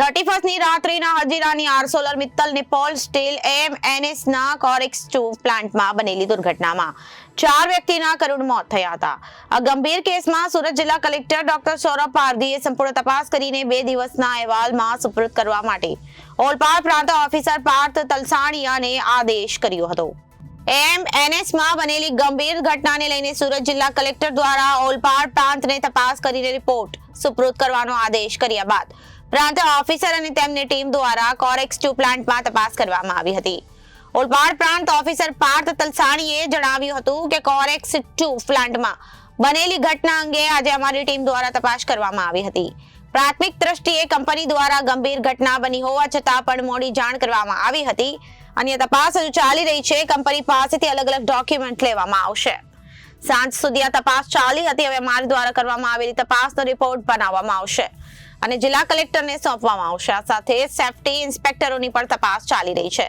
Thirty ફર્સ્ટની રાત્રિના હજીરાની Arcelor Mittal Nippon steel M એનએસના Corex two પ્લાન્ટમાં બનેલી દુર્ઘટનામાં ચાર વ્યક્તિના કરુણ મોત થયા હતા. આ ગંભીર કેસમાં સુરત જિલ્લા કલેક્ટર ડોક્ટર સૌરભ પારધીએ સંપૂર્ણ તપાસ કરીને બે દિવસના અહેવાલમાં સુપ્રત કરવા માટે ઓલપાડ પ્રાંત ઓફિસર પાર્થ તલસાણીયાને આદેશ કર્યો હતો. એમ એનએસમાં બનેલી ગંભીર ઘટનાને લઈને સુરત જિલ્લા કલેક્ટર દ્વારા ઓલપાડ પ્રાંતને તપાસ કરીને રિપોર્ટ સુપ્રત કરવાનો આદેશ કર્યા બાદ પ્રાંત ઓફિસર અને તેમની ટીમ દ્વારા કોરેક્સ ટુ પ્લાન્ટમાં તપાસ કરવામાં આવી હતી. ઓલપાડ પ્રાંત ઓફિસર પાર્થ તલસાણીએ જણાવ્યું હતું કે કોરેક્સ ટુ પ્લાન્ટમાં બનેલી ઘટના અંગે આજે અમારી ટીમ દ્વારા તપાસ કરવામાં આવી હતી. પ્રાથમિક દ્રષ્ટિએ કંપની દ્વારા ગંભીર ઘટના બની હોવા છતાં પણ મોડી જાણ કરવામાં આવી હતી. અને તપાસ હજુ ચાલી રહી છે. કંપની પાસેથી અલગ અલગ ડોક્યુમેન્ટ લેવામાં આવશે. સાંજ સુધી આ તપાસ ચાલી હતી. હવે અમારી દ્વારા કરવામાં આવેલી તપાસનો રિપોર્ટ બનાવવામાં આવશે. અને જિલ્લા કલેક્ટરને સોંપવામાં આવશે. આ સાથે સેફટી ઇન્સ્પેક્ટરોની પણ તપાસ ચાલી રહી છે.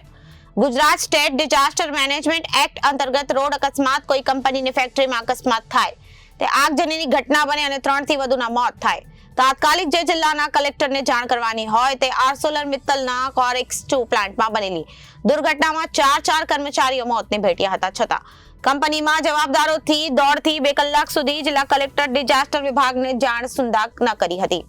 Gujarat state disaster management act અંતર્ગત રોડ અકસ્માત કોઈ કંપનીની ફેક્ટરીમાં અકસ્માત થાય. તે આગજનીની ઘટના બને અને ત્રણથી વધુના મોત થાય. તાત્કાલિક જે જિલ્લાના કલેક્ટરને જાણ કરવાની હોય તે આર્સોલર મિત્તલના કોરેક્સ ટુ પ્લાન્ટમાં બનેલી. દુર્ઘટનામાં ચાર ચાર કર્મચારીઓ મોતને ભેટ્યા હતા. છતાં કંપનીમાં જવાબદારોથી દોઢથી બે કલાક સુધી જિલ્લા કલેક્ટર ડિઝાસ્ટર વિભાગને જાણ સુંદા ન કરી હતી.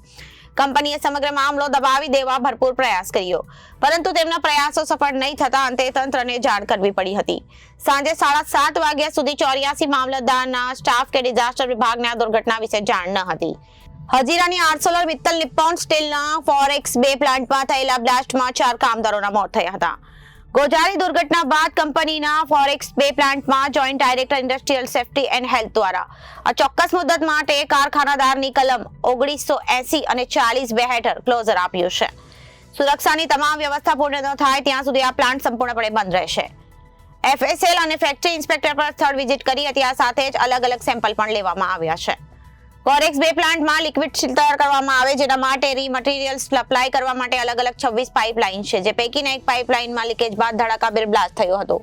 કંપનીએ સમગ્ર મામલો દબાવી દેવા ભરપૂર પ્રયાસ કર્યો. પરંતુ તેમના પ્રયાસો સફળ નહીં થતા અંતે તંત્રને જાણ કરવી પડી હતી. સાંજે સાડા સાત વાગ્યા સુધી ચોર્યાસી મામલતદારના સ્ટાફ કે ડિઝાસ્ટર વિભાગને આ દુર્ઘટના વિશે જાણ ન હતી. હજીરાની આર્સોલર મિત્તલ નિપ્પોન સ્ટીલના ફોરેક્સ બે પ્લાન્ટમાં થયેલા બ્લાસ્ટમાં ચાર કામદારોના મોત થયા હતા. ગોજારી દુર્ઘટના બાદ કંપનીના ફોરેક્સ બે પ્લાન્ટમાં joint director industrial safety and health દ્વારા. આ ચોક્કસ મુદત માટે કારખાનાદારની કલમ ઓગણીસો એસી અને ચાલીસ બે હેઠળ ક્લોઝર આપ્યું છે. સુરક્ષાની તમામ વ્યવસ્થા પૂર્ણ ન થાય ત્યાં સુધી આ પ્લાન્ટ સંપૂર્ણપણે બંધ રહેશે. એફએસએલ અને ફેક્ટરી ઇન્સ્પેક્ટર પર સ્થળ વિઝિટ કરી આ સાથે જ અલગ અલગ સેમ્પલ પણ લેવામાં આવ્યા છે. કોરેક્સ બે પ્લાન્ટમાં લિક્વિડ શીલ તૈયાર કરવામાં આવે, જેના માટે રી મટીરિયલ્સ સપ્લાય કરવા માટે અલગ અલગ છવ્વીસ પાઇપલાઇન છે, જે પૈકીના એક પાઇપલાઇનમાં લીકેજ બાદ ધડાકાભેર બ્લાસ્ટ થયો હતો.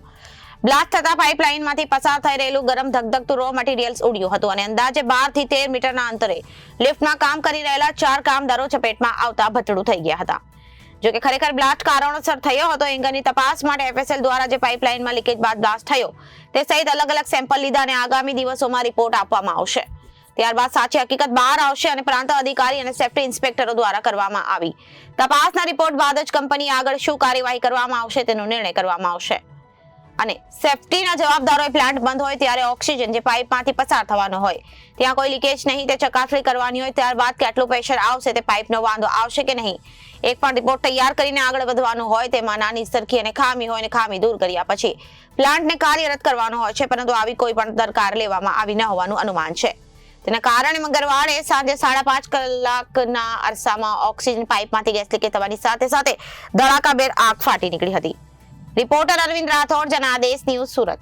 બ્લાસ્ટ થતા પાઇપલાઇનમાંથી પસાર થઈ રહેલું ગરમ ધગધગતું રો મટીરિયલ્સ ઉડ્યું હતું અને અંદાજે બારથી તેર મીટરના અંતરે લિફ્ટમાં કામ કરી રહેલા ચાર કામદારો ચપેટમાં આવતા ભટડું થઈ ગયા હતા. જો કે ખરેખર બ્લાસ્ટ કારણોસર થયો હતો એંગરની તપાસ માટે એફએસએલ દ્વારા જે પાઇપલાઇનમાં લીકેજ બાદ બ્લાસ્ટ થયો, તે સહિત અલગ અલગ સેમ્પલ લીધા અને આગામી દિવસોમાં રિપોર્ટ આપવામાં આવશે. ત્યારબાદ સાચી હકીકત બહાર આવશે અને પ્રાંત અધિકારી અને સેફ્ટી ઇન્સ્પેક્ટરો દ્વારા કરવામાં આવી. તપાસના રિપોર્ટ બાદ જ કંપની આગળ શું કાર્યવાહી કરવામાં આવશે તેનો નિર્ણય કરવામાં આવશે. અને સેફ્ટીના જવાબદારોએ પ્લાન્ટ બંધ હોય ત્યારે ઓક્સિજન જે પાઇપમાંથી પસાર થવાનો હોય, ત્યાં કોઈ લીકેજ નહીં, તે ચકાસણી કરવાની હોય, ત્યારબાદ કેટલું પ્રેશર આવશે તે પાઇપનો વાંધો આવશે કે નહીં, એક પણ રિપોર્ટ તૈયાર કરીને આગળ વધવાનું હોય તેમાં નાની સરખી અને ખામી હોય અને ખામી દૂર કર્યા પછી પ્લાન્ટને કાર્યરત કરવાનો હોય છે, પરંતુ આવી કોઈ પણ દરકાર લેવામાં આવી ન હોવાનું અનુમાન છે. તેના કારણે મંગળવારે સાંજે સાડા પાંચ કલાકના અરસામાં ઓક્સિજન પાઇપમાંથી ગેસ લીકેજ થવાની સાથે સાથે ધડાકાભેર આગ ફાટી નીકળી હતી. Reporter Arvind Rathod, Janadesh news Surat.